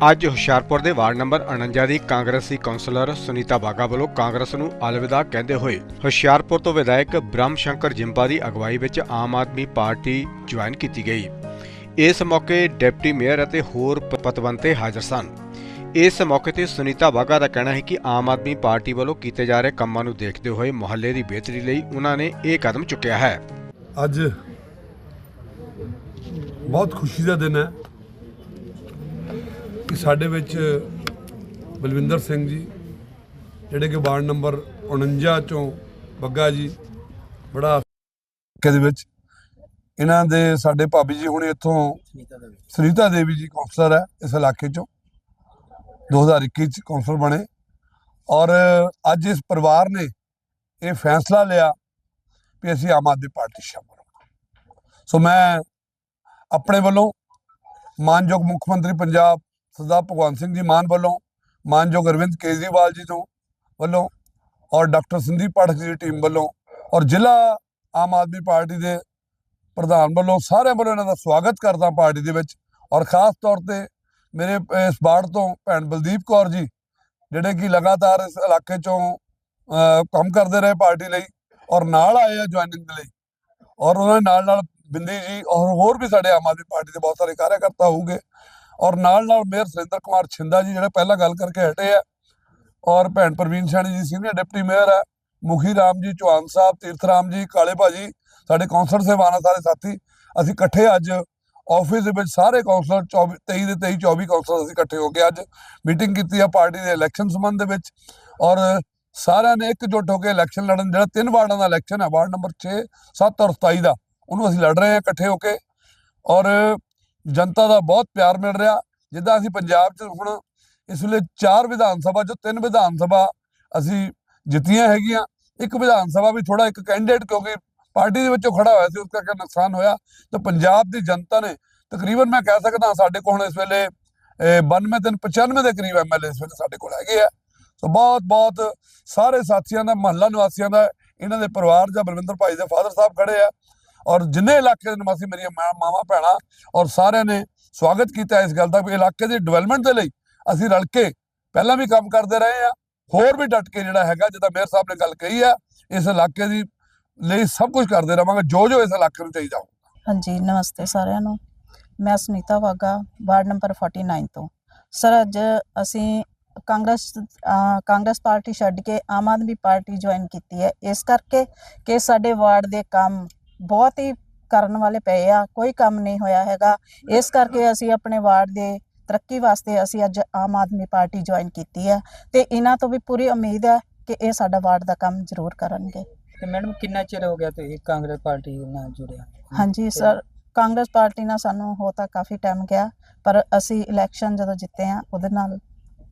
ਅੱਜ ਹੁਸ਼ਿਆਰਪੁਰ ਦੇ ward number 49 ਦੀ ਕਾਂਗਰਸੀ ਕੌਂਸਲਰ ਸੁਨੀਤਾ ਬਾਗਾ ਵੱਲੋਂ ਕਾਂਗਰਸ ਨੂੰ ਅਲਵਿਦਾ ਕਹਿੰਦੇ ਹੋਏ ਹੁਸ਼ਿਆਰਪੁਰ ਤੋਂ ਵਿਧਾਇਕ ਬ੍ਰਹਮ ਸ਼ੰਕਰ ਜਿੰਪਾ ਦੀ ਅਗਵਾਈ ਵਿੱਚ ਆਮ ਆਦਮੀ ਪਾਰਟੀ ਜੁਆਇਨ ਕੀਤੀ ਗਈ। ਇਸ ਮੌਕੇ ਡਿਪਟੀ ਮੇਅਰ ਅਤੇ ਹੋਰ ਪਤਵੰਤੇ ਹਾਜ਼ਰ ਸਨ। ਇਸ ਮੌਕੇ ਤੇ ਸੁਨੀਤਾ ਬਾਗਾ ਦਾ ਕਹਿਣਾ ਹੈ ਕਿ ਆਮ ਆਦਮੀ ਪਾਰਟੀ ਵੱਲੋਂ ਕੀਤੇ ਜਾ ਰਹੇ ਕੰਮਾਂ ਨੂੰ ਦੇਖਦੇ ਹੋਏ ਮੁਹੱਲੇ ਦੀ ਬਿਹਤਰੀ ਲਈ ਉਹਨਾਂ ਨੇ ਇਹ ਕਦਮ ਚੁੱਕਿਆ ਹੈ। ਅੱਜ ਬਹੁਤ ਖੁਸ਼ੀ ਦਾ ਦਿਨ ਹੈ। ਕਿ ਸਾਡੇ ਵਿੱਚ ਬਲਵਿੰਦਰ ਸਿੰਘ ਜੀ, ਜਿਹੜੇ ਕਿ ਵਾਰਡ ਨੰਬਰ 49 ਚੋਂ ਬੱਗਾ ਜੀ, ਬੜਾ ਕੇ ਦੇ ਵਿੱਚ ਇਹਨਾਂ ਦੇ ਸਾਡੇ ਭਾਬੀ ਜੀ ਹੁਣ ਇੱਥੋਂ ਸਰੀਤਾ ਦੇਵੀ ਜੀ ਕੌਂਸਲਰ ਹੈ ਇਸ ਇਲਾਕੇ ਚੋਂ 2021 ਚ ਕੌਂਸਲਰ ਬਣੇ। ਔਰ ਅੱਜ ਇਸ ਪਰਿਵਾਰ ਨੇ ਇਹ ਫੈਸਲਾ ਲਿਆ ਵੀ ਅਸੀਂ ਆਮ ਆਦਮੀ ਪਾਰਟੀ 'ਚ ਸ਼ਾਮਲ ਹੋਣਾ ਸੋ ਮੈਂ ਆਪਣੇ ਵੱਲੋਂ ਮਾਨਯੋਗ ਮੁੱਖ ਮੰਤਰੀ ਪੰਜਾਬ ਸਰਦਾਰ ਭਗਵੰਤ ਸਿੰਘ ਜੀ ਮਾਨ ਵੱਲੋਂ ਮਾਨਯੋਗ ਅਰਵਿੰਦ ਕੇਜਰੀਵਾਲ ਜੀ ਤੋਂ ਵੱਲੋਂ ਔਰ ਡਾਕਟਰ ਸੰਦੀਪ ਪਾਠਕ ਜੀ ਦੀ ਟੀਮ ਵੱਲੋਂ ਔਰ ਜ਼ਿਲ੍ਹਾ ਆਮ ਆਦਮੀ ਪਾਰਟੀ ਦੇ ਪ੍ਰਧਾਨ ਵੱਲੋਂ ਸਾਰਿਆਂ ਵੱਲੋਂ ਇਹਨਾਂ ਦਾ ਸਵਾਗਤ ਕਰਦਾ ਪਾਰਟੀ ਦੇ ਵਿੱਚ ਔਰ ਖਾਸ ਤੌਰ ਤੇ ਮੇਰੇ ਇਸ ਬਾੜ ਤੋਂ ਭੈਣ ਬਲਦੀਪ ਕੌਰ ਜੀ ਜਿਹੜੇ ਕਿ ਲਗਾਤਾਰ ਇਸ ਇਲਾਕੇ ਚੋਂ ਅਹ, ਕੰਮ ਕਰਦੇ ਰਹੇ ਪਾਰਟੀ ਲਈ ਔਰ ਨਾਲ ਆਏ ਆ ਜੁਆਇਨਿੰਗ ਦੇ ਲਈ ਔਰ ਉਹਨਾਂ ਦੇ ਨਾਲ ਨਾਲ ਬਿੰਦੀ ਜੀ ਔਰ ਹੋਰ ਵੀ ਸਾਡੇ ਆਮ ਆਦਮੀ ਪਾਰਟੀ ਦੇ ਬਹੁਤ ਸਾਰੇ ਕਾਰਜਕਰਤਾ ਹੋਊਗੇ। ਔਰ ਨਾਲ ਨਾਲ ਮੇਅਰ ਸੁਰਿੰਦਰ ਕੁਮਾਰ ਛਿੰਦਾ ਜੀ ਜਿਹੜੇ ਪਹਿਲਾਂ ਗੱਲ ਕਰਕੇ ਹਟੇ ਆ, ਔਰ ਭੈਣ ਪ੍ਰਵੀਨ ਸੈਣੀ ਜੀ ਸੀਨੀਅਰ ਡਿਪਟੀ ਮੇਅਰ ਹੈ ਮੁਖੀ ਰਾਮ ਜੀ ਚੌਹਾਨ ਸਾਹਿਬ, ਤੀਰਥ ਰਾਮ ਜੀ, ਕਾਲੇ ਭਾਜੀ, ਸਾਡੇ ਕੌਂਸਲਰ ਸਾਹਿਬਾਨ ਸਾਰੇ ਸਾਥੀ, ਅਸੀਂ ਇਕੱਠੇ ਅੱਜ ਆਫਿਸ ਦੇ ਵਿੱਚ ਸਾਰੇ ਕੌਂਸਲਰ 24 23 ਦੇ 23 24 ਕੌਂਸਲਰ ਅਸੀਂ ਇਕੱਠੇ ਹੋ ਕੇ ਅੱਜ ਮੀਟਿੰਗ ਕੀਤੀ ਆ ਪਾਰਟੀ ਦੇ ਇਲੈਕਸ਼ਨ ਸੰਬੰਧ ਦੇ ਵਿੱਚ, ਔਰ ਸਾਰਿਆਂ ਨੇ ਇਕਜੁੱਟ ਹੋ ਕੇ ਇਲੈਕਸ਼ਨ ਲੜਨ, ਜਿਹੜਾ ਤਿੰਨ ਵਾਰਡਾਂ ਦਾ ਇਲੈਕਸ਼ਨ ਹੈ ਵਾਰਡ ਨੰਬਰ 6 7 ਔਰ 27 ਦਾ, ਉਹਨੂੰ ਅਸੀਂ ਲੜ ਰਹੇ ਹਾਂ ਇਕੱਠੇ ਹੋ ਕੇ, ਔਰ ਜਨਤਾ ਦਾ ਬਹੁਤ ਪਿਆਰ ਮਿਲ ਰਿਹਾ। ਜਿੱਦਾਂ ਅਸੀਂ ਪੰਜਾਬ 'ਚ ਹੁਣ ਇਸ ਵੇਲੇ ਚਾਰ ਵਿਧਾਨ ਸਭਾ ਜੋ ਤਿੰਨ ਵਿਧਾਨ ਸਭਾ ਅਸੀਂ ਜਿੱਤੀਆਂ ਹੈਗੀਆਂ। ਇੱਕ ਵਿਧਾਨ ਸਭਾ ਵੀ ਥੋੜਾ ਇੱਕ ਕੈਂਡੀਡੇਟ ਕਿਉਂਕਿ ਪਾਰਟੀ ਦੇ ਵਿੱਚੋਂ ਖੜਾ ਹੋਇਆ ਸੀ ਉਸ ਕਰਕੇ ਨੁਕਸਾਨ ਹੋਇਆ। ਤਾਂ ਪੰਜਾਬ ਦੀ ਜਨਤਾ ਨੇ ਤਕਰੀਬਨ ਮੈਂ ਕਹਿ ਸਕਦਾ ਸਾਡੇ ਕੋਲ ਹੁਣ ਇਸ ਵੇਲੇ ਅਹ, 92 ਤਿੰਨ 95 ਦੇ ਕਰੀਬ ਐਮਐਲਏ ਇਸ ਵੇਲੇ ਸਾਡੇ ਕੋਲ ਹੈਗੇ ਆ। ਸੋ ਬਹੁਤ ਬਹੁਤ ਸਾਰੇ ਸਾਥੀਆਂ ਦਾ ਮਹੱਲਾ ਨਿਵਾਸੀਆਂ ਦਾ ਇਹਨਾਂ ਦੇ ਪਰਿਵਾਰ ਜਾਂ ਬਲਵਿੰਦਰ ਭਾਈ ਦੇ ਫਾਦਰ ਸਾਹਿਬ ਖੜੇ ਆ। ਔਰ ਜਿੰਨੇ ਇਲਾਕੇ ਦੇ ਨਿਵਾਸੀ ਮੇਰੀਆਂ ਮਾਂ- ਮਾਵਾਂ, ਭੈਣਾਂ ਔਰ ਸਾਰਿਆਂ ਨੇ ਸਵਾਗਤ ਕੀਤਾ ਇਸ ਗੱਲ ਦਾ ਵੀ ਇਲਾਕੇ ਦੀ ਡਿਵੈਲਪਮੈਂਟ ਦੇ ਲਈ ਅਸੀਂ ਰਲ ਕੇ ਪਹਿਲਾਂ ਵੀ ਕੰਮ ਕਰਦੇ ਰਹੇ ਆ ਹੋਰ ਵੀ ਡਟ ਕੇ ਜਿਹੜਾ ਹੈਗਾ, ਜਿੱਦਾਂ ਮੇਅਰ ਸਾਹਿਬ ਨੇ ਗੱਲ ਕਹੀ ਆ, ਇਸ ਇਲਾਕੇ ਦੀ ਲਈ ਸਭ ਕੁਝ ਕਰਦੇ ਰਵਾਂਗੇ, ਜੋ ਜੋ ਇਸ ਇਲਾਕੇ ਨੂੰ ਚਾਹੀਦਾ ਹੋ ਹਾਂਜੀ, ਨਮਸਤੇ ਸਾਰਿਆਂ ਨੂੰ। ਮੈਂ ਸੁਨੀਤਾ ਵਾਗਾ, ਵਾਰਡ ਨੰਬਰ 49 ਤੋਂ। ਸਰ, ਅੱਜ ਅਸੀਂ ਕਾਂਗਰਸ ਕਾਂਗਰਸ ਪਾਰਟੀ ਛੱਡ ਕੇ ਆਮ ਆਦਮੀ ਪਾਰਟੀ ਜੁਆਇਨ ਕੀਤੀ ਹੈ। ਇਸ ਕਰਕੇ ਕਿ ਸਾਡੇ ਵਾਰਡ ਦੇ ਕੰਮ ਬਹੁਤ ਹੀ ਕਰਨ ਵਾਲੇ ਪਏ ਆ ਕੋਈ ਕੰਮ ਨਹੀਂ ਹੋਇਆ ਹੈਗਾ। ਇਸ ਕਰਕੇ ਅਸੀਂ ਆਪਣੇ ਵਾਰਡ ਦੇ ਤਰੱਕੀ ਵਾਸਤੇ ਅਸੀਂ ਅੱਜ ਆਮ ਆਦਮੀ ਪਾਰਟੀ ਜੁਆਇਨ ਕੀਤੀ ਹੈ ਤੇ ਇਹਨਾਂ ਤੋਂ ਵੀ ਪੂਰੀ ਉਮੀਦ ਹੈ ਕਿ ਇਹ ਸਾਡਾ ਵਾਰਡ ਦਾ ਕੰਮ ਜ਼ਰੂਰ ਕਰਨਗੇ। ਤੇ ਮੈਡਮ ਕਿੰਨਾ ਚਿਰ ਹੋ ਗਿਆ ਤੁਸੀਂ ਕਾਂਗਰਸ ਪਾਰਟੀ ਨਾਲ ਜੁੜਿਆ? ਹਾਂਜੀ ਸਰ ਕਾਂਗਰਸ ਪਾਰਟੀ ਨਾਲ ਸਾਨੂੰ ਹੋ ਤਾਂ ਕਾਫੀ ਟਾਈਮ ਗਿਆ ਪਰ ਅਸੀਂ ਇਲੈਕਸ਼ਨ ਜਦੋਂ ਜਿੱਤੇ ਆ ਉਹਦੇ ਨਾਲ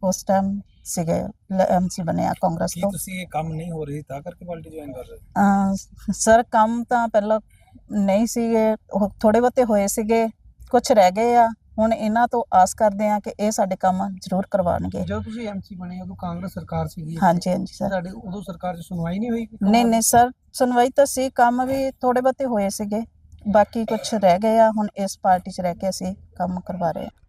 ਉਸ ਟਾਈਮ ਸੀਗੇ ਐਮਸੀ ਬਣਿਆ ਕਾਂਗਰਸ ਕੀ ਤੋਂ। ਤੁਸੀਂ ਇਹ ਕੰਮ ਨਹੀਂ ਹੋ ਰਹੀ ਤਾਂ ਕਰਕੇ ਪਾਰਟੀ ਜੁਆਇਨ ਕਰ ਰਹੇ ਅਹ ਸਰ ਕੰਮ ਤਾਂ ਪਹਿਲਾਂ ਨਹੀਂ ਸੀਗੇ ਉਹ ਥੋੜੇ ਬਹੁਤੇ ਹੋਏ ਸੀਗੇ ਕੁਝ ਰਹਿ ਗਏ ਆ। ਹੁਣ ਇਹਨਾਂ ਤੋਂ ਆਸ ਕਰਦੇ ਆ ਕਿ ਇਹ ਸਾਡੇ ਕੰਮ ਜ਼ਰੂਰ ਕਰਵਾਉਣਗੇ। ਜਦੋਂ ਤੁਸੀਂ ਐਮਸੀ ਬਣੇ ਉਦੋਂ ਕਾਂਗਰਸ ਸਰਕਾਰ ਸੀਗੀ ਹਾਂਜੀ ਹਾਂਜੀ ਸਰ। ਤੁਹਾਡੇ ਉਦੋਂ ਸਰਕਾਰ 'ਚ ਸੁਣਵਾਈ ਨਹੀਂ ਹੋਈ ਨਹੀਂ ਨਹੀਂ ਸਰ ਸੁਣਵਾਈ ਤਾਂ ਸੀ ਕੰਮ ਵੀ ਥੋੜੇ ਬਹੁਤੇ ਹੋਏ ਸੀਗੇ। ਬਾਕੀ ਕੁਝ ਰਹਿ ਗਏ ਆ ਹੁਣ ਇਸ ਪਾਰਟੀ 'ਚ ਰਹਿ ਕੇ ਅਸੀਂ ਕੰਮ ਕਰਵਾ ਰਹੇ ਹਾਂ।